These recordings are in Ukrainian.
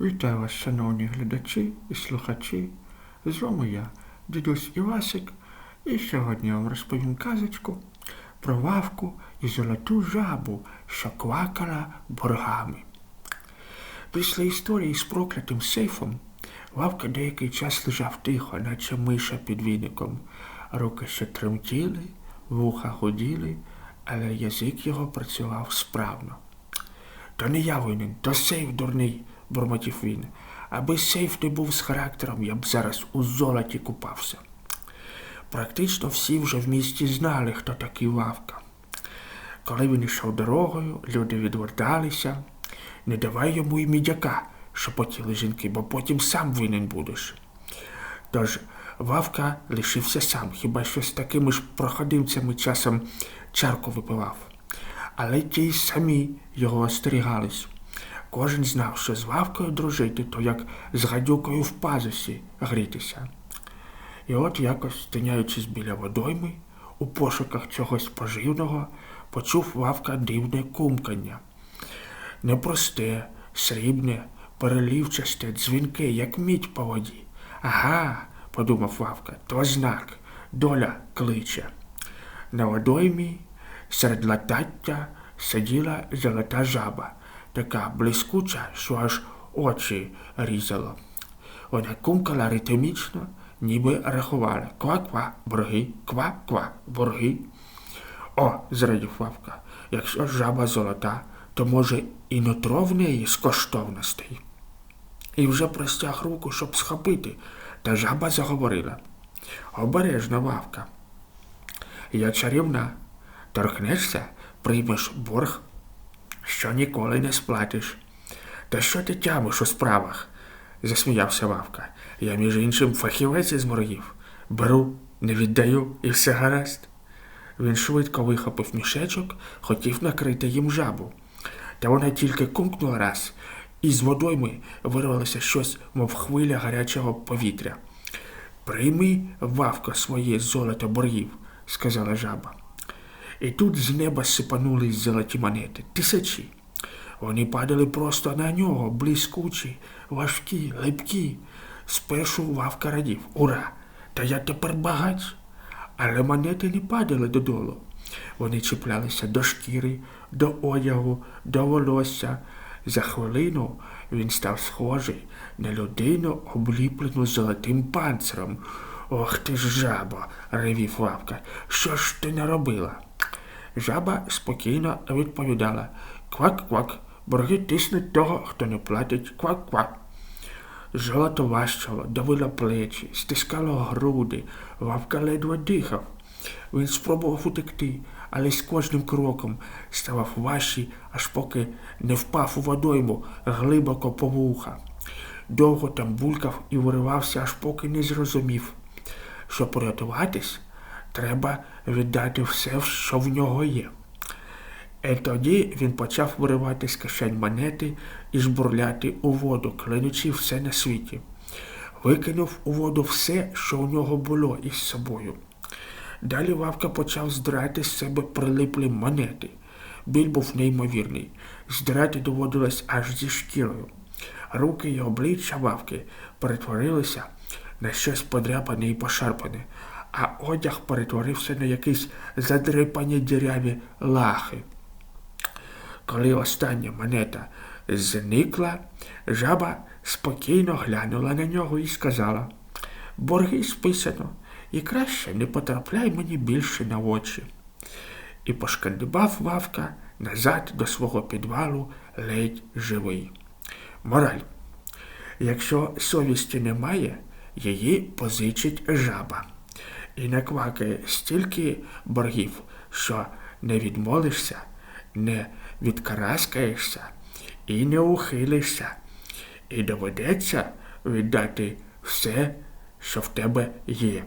Вітаю вас, шановні глядачі і слухачі. З вами я, дідусь Івасик, і сьогодні я вам розповім казочку про вавку і золоту жабу, що квакала боргами. Після історії з проклятим сейфом Вавка деякий час лежав тихо, наче миша під віником. Руки ще тремтіли, вуха гуділи, але язик його працював справно. То не я винен, то сейф дурний, бурмотів він. Аби сейф не був з характером, я б зараз у золоті купався. Практично всі вже в місті знали, хто такий Вавка. Коли він йшов дорогою, люди відверталися. Не давай йому і мідяка, шепотіли жінки, бо потім сам винен будеш. Тож Вавка лишився сам, хіба що з такими ж проходимцями часом чарку випивав. Але ті й самі його остерігались. Кожен знав, що з Вавкою дружити, то як з гадюкою в пазусі грітися. І от якось, тиняючись біля водойми, у пошуках чогось поживного, почув Вавка дивне кумкання. Непросте, срібне, перелівчасте, дзвінке, як мідь по воді. Ага, подумав Вавка, то знак, доля кличе. На водоймі серед латаття сиділа золота жаба, така блискуча, що аж очі різало. Вона кумкала ритмічно, ніби рахувала ква-ква, борги, ква-ква, борги. О, зрадів Вавка, якщо жаба золота, то, може, і нутро в неї з коштовностей. І вже простяг руку, щоб схопити, та жаба заговорила. Обережно, Вавка. Я чарівна, торкнешся, приймеш борг, що ніколи не сплатиш. Та що ти тямиш у справах? засміявся Вавка. Я, між іншим, фахівець із боргів. Беру, не віддаю і все гаразд. Він швидко вихопив мішечок, хотів накрити їм жабу. Та вона тільки кумкнула раз, і з водойми вирвалося щось, мов хвиля гарячого повітря. Прийми, Вавко, своє золото боргів, сказала жаба. І тут з неба сипанулись золоті монети, тисячі. Вони падали просто на нього, блискучі, важкі, липкі. Спершу Вавка радів. Ура! Та я тепер багач. Але монети не падали додолу. Вони чіплялися до шкіри, до одягу, до волосся. За хвилину він став схожий на людину, обліплену золотим панциром. Ох ти ж жаба, ревів Вавка. Що ж ти наробила? Жаба спокійно відповідала Квак-квак, борги тиснуть того, хто не платить квак-квак. Золото важчало, давило плечі, стискало груди, Вавка ледве дихав. Він спробував утекти, але з кожним кроком ставав важчий, аж поки не впав у водойму глибоко по вуха. Довго там булькав і виривався, аж поки не зрозумів. Щоб порятуватись, треба віддати все, що в нього є. І тоді він почав виривати з кишень монети і жбурляти у воду, клянучи все на світі. Викинув у воду все, що у нього було із собою. Далі Вавка почав здрати з себе прилиплі монети. Біль був неймовірний. Здрати доводилось аж зі шкірою. Руки й обличчя Вавки перетворилися на щось подряпане і пошарпане, а одяг перетворився на якісь задрипані діряві лахи. Коли остання монета зникла, жаба спокійно глянула на нього і сказала Борги списано, і краще не потрапляй мені більше на очі. І пошкандибав Вавка назад до свого підвалу ледь живий. Мораль. Якщо совісті немає, її позичить жаба. І наквакає стільки боргів, що не відмолишся, не відкараскаєшся і не ухилишся, і доведеться віддати все, що в тебе є.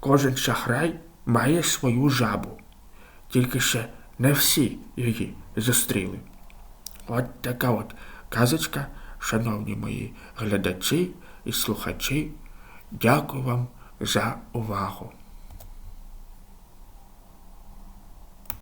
Кожен шахрай має свою жабу, тільки ще не всі її зустріли. От така от казочка, шановні мої глядачі і слухачі. Дякую вам за увагу.